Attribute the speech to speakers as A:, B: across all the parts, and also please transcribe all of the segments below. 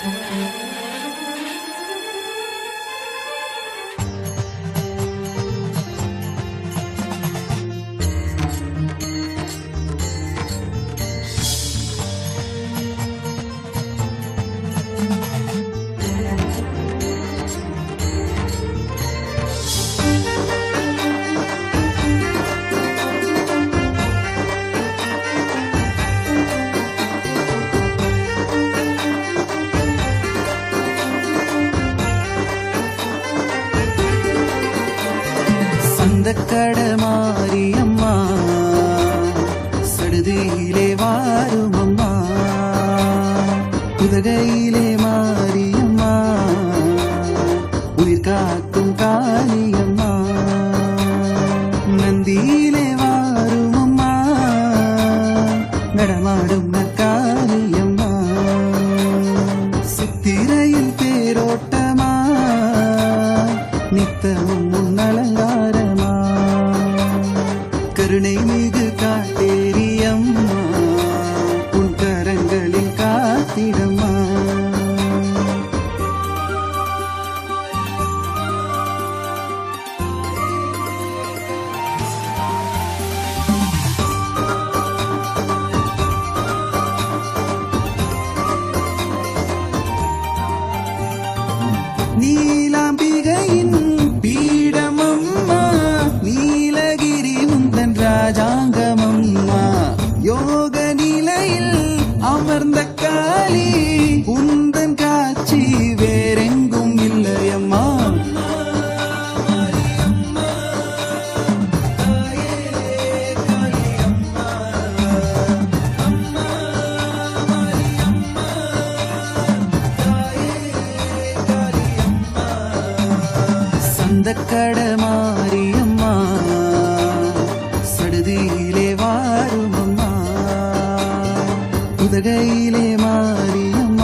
A: Música മാറിയമ്മ സടുതിയിലെ വാരുമമ്മ. ഉദകയിലെ മാറിയമ്മ. ഉയിർ കാക്കും കാലിയമ്മ. നന്ദിയിലെ വാരുമമ്മ. നടമാടുന്ന കാലിയമ്മ. സുത്തിരയിൽ പേരോട്ടമാ നിത്തവും മുന്നളങ്ങ கருணை மீது காட்டேரியம்மா உன் கரங்களில் காத்திடம்மா. நீல ராஜாங்கமம்மா. யோக நிலையில் அமர்ந்த காளி உந்தன் காட்சி வேறெங்கும் இல்லையம்மா. சந்தக்கட மாறியம் ഉദകയിലെ വാരുമമ്മ ഉദകയിലെ മാറിയമ്മ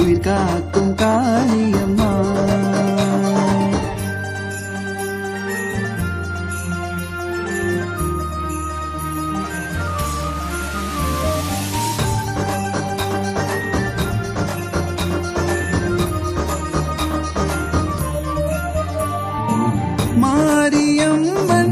A: ഉയിർ കാക്കും കാളിയമ്മ. മാരിയമ്മൻ